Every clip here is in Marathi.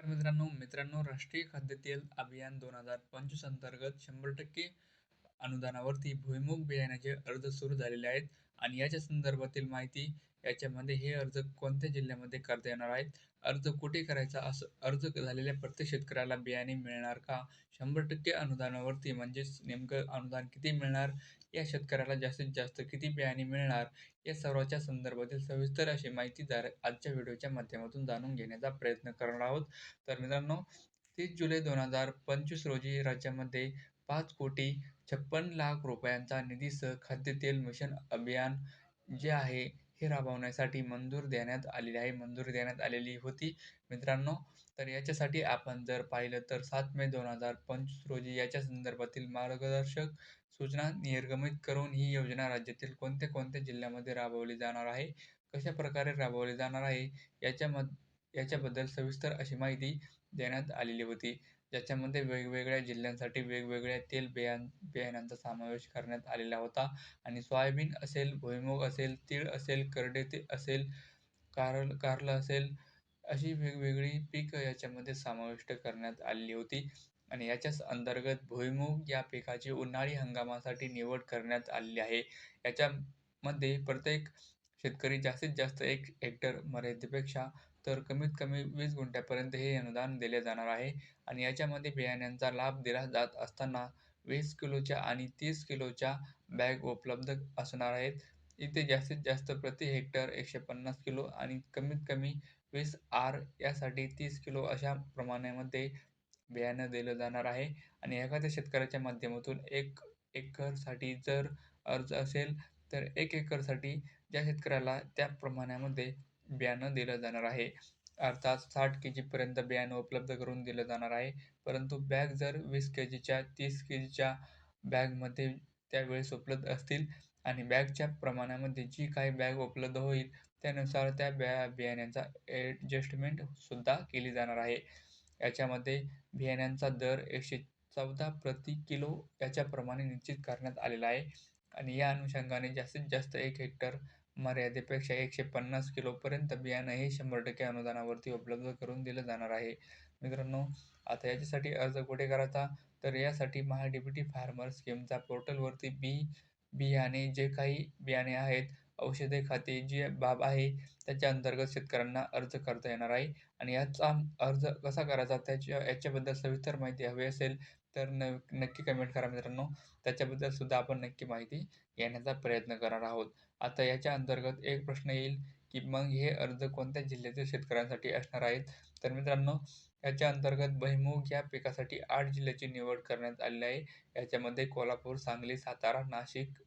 मित्रांनो मित्रांनो राष्ट्रीय खाद्यतेल अभियान दोन हजार पंचवीस अंतर्गत शंभर टक्के अनुदानावरती भुईमुग बियाण्याचे अर्ज सुरू झालेले आहेत आणि याच्या संदर्भातील माहिती याच्यामध्ये हे अर्ज कोणत्या जिल्ह्यामध्ये करता येणार आहेत? अर्ज कुठे करायचा? असं अर्ज झालेल्या प्रत्येक शेतकऱ्याला बियाणे मिळणार का? शंभर टक्के अनुदानावरती म्हणजेच नेमकं अनुदान किती मिळणार? या शेतकऱ्याला जास्तीत जास्त किती बियाणे मिळणार? या सर्वाच्या संदर्भातील सविस्तर अशी माहिती जर आजच्या व्हिडिओच्या माध्यमातून जाणून घेण्याचा प्रयत्न करणार आहोत. तर मित्रांनो तीस जुलै दोन हजार पंचवीस रोजी राज्यामध्ये पाच कोटी छप्पन लाख रुपयांचा निधीसह खाद्यतेल मिशन अभियान जे आहे हे राबवण्यासाठी मंजूर देण्यात आलेली आहे. मंजूर देण्यात आलेली होती. मित्रांनो तर याच्यासाठी आपण जर पाहिलं तर सात मे दोन हजार पंचवीस रोजी याच्या संदर्भातील मार्गदर्शक सूचना निर्गमित करून ही योजना राज्यातील कोणत्या कोणत्या जिल्ह्यामध्ये राबवली जाणार आहे? कशा प्रकारे राबवली जाणार आहे? याच्याम याच्याबद्दल सविस्तर अशी माहिती देण्यात आलेली होती. ज्याच्यामध्ये वेगवेगळ्या जिल्ह्यांसाठी वेगवेगळ्या तेल बियाण बियाण्यांचा समावेश करण्यात आलेला होता. आणि सोयाबीन असेल भुईमूग असेल तीळ असेल करडे ते असेल कारल कारलं असेल अशी वेगवेगळी पिकं याच्यामध्ये समाविष्ट करण्यात आलेली होती. आणि याच्याच अंतर्गत भुईमूग या पिकाची उन्हाळी हंगामासाठी निवड करण्यात आलेली आहे. याच्यामध्ये प्रत्येक शेतकरी जास्तीत जास्त एक हेक्टर मर्यादेपेक्षा तर कमीत कमी वीस गुंठ्यापर्यंत हे अनुदान दिले जाणार आहे आणि याच्यामध्ये बियाण्यांचा लाभ दिला जात असताना वीस किलोच्या आणि तीस किलोच्या बॅग उपलब्ध असणार आहेत. इथे जास्तीत जास्त प्रति हेक्टर एकशे पन्नास किलो आणि कमीत कमी वीस आर यासाठी तीस किलो अशा प्रमाणामध्ये बियाणं दिलं जाणार आहे. आणि एखाद्या शेतकऱ्याच्या माध्यमातून एक एकरसाठी जर अर्ज असेल तर एक एकरसाठी ज्या शेतकऱ्याला त्या प्रमाणामध्ये बियाणं दिलं जाणार आहे. अर्थात साठ के जीपर्यंत बियाणं उपलब्ध करून दिलं जाणार आहे. परंतु बॅग जर वीस के जीच्या तीस के जीच्या बॅगमध्ये त्यावेळेस उपलब्ध असतील आणि बॅगच्या प्रमाणामध्ये जी काही बॅग उपलब्ध होईल त्यानुसार त्या बॅ बियाण्यांचा ॲडजस्टमेंटसुद्धा केली जाणार आहे. याच्यामध्ये बियाण्यांचा दर एकशे चौदा प्रति किलो याच्याप्रमाणे निश्चित करण्यात आलेला आहे. आणि या अनुषंगाने जास्तीत जास्त एक हेक्टर मर्यादेपेक्षा एकशे पन्नास किलोपर्यंत बियाणं हे शंभर टक्के अनुदानावरती उपलब्ध करून दिलं जाणार आहे. मित्रांनो आता याच्यासाठी अर्ज कुठे करायचा? तर यासाठी महा डी फार्मर स्कीमचा पोर्टलवरती बी बियाणे जे काही बियाणे आहेत औषधे खाते जी बाब आहे त्याच्या अंतर्गत शेतकऱ्यांना अर्ज करता येणार आहे. आणि याचा अर्ज कसा करायचा? त्याच्या याच्याबद्दल सविस्तर माहिती हवी असेल तर न नक्की कमेंट करा मित्रांनो. त्याच्याबद्दल सुद्धा आपण नक्की माहिती घेण्याचा प्रयत्न करणार आहोत. आता याच्या अंतर्गत एक प्रश्न येईल की मग हे अर्ज कोणत्या जिल्ह्यातील शेतकऱ्यांसाठी असणार आहेत? तर मित्रांनो याच्या अंतर्गत भुईमूग या पिकासाठी आठ जिल्ह्याची निवड करण्यात आलेली आहे. याच्यामध्ये कोल्हापूर सांगली सातारा नाशिक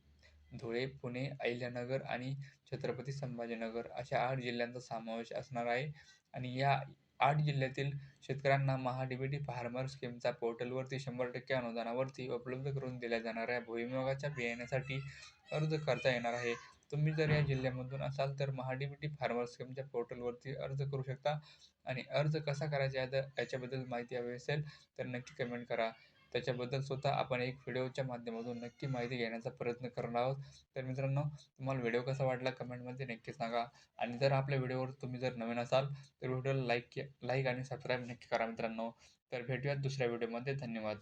धुळे पुणे अहिल्यानगर आणि छत्रपती संभाजीनगर अशा आठ जिल्ह्यांचा समावेश असणार आहे. आणि या आठ जिल्ह्यातील शेतकऱ्यांना महा टी फार्मर स्कीमचा पोर्टलवरती शंभर टक्के अनुदानावरती उपलब्ध करून दिल्या जाणाऱ्या भुईमुगाच्या बियाण्यासाठी अर्ज करता येणार आहे. तुम्ही जर या जिल्ह्यामधून असाल तर महाडीबीटी बी टी फार्मर स्कीमच्या पोर्टलवरती अर्ज करू शकता. आणि अर्ज कसा करायचा याद याच्याबद्दल माहिती हवी असेल तर नक्की कमेंट करा. त्याच्याबद्दल स्वतः आपण एक व्हिडिओच्या माध्यमातून नक्की माहिती घेण्याचा प्रयत्न करणार आहोत. तर मित्रांनो तुम्हाला व्हिडिओ कसा वाटला कमेंटमध्ये नक्की सांगा. आणि जर आपल्या व्हिडिओवर तुम्ही जर नवीन असाल तर व्हिडिओला लाईक लाईक आणि सबस्क्राईब नक्की करा मित्रांनो. तर भेटूयात दुसऱ्या व्हिडिओमध्ये. धन्यवाद.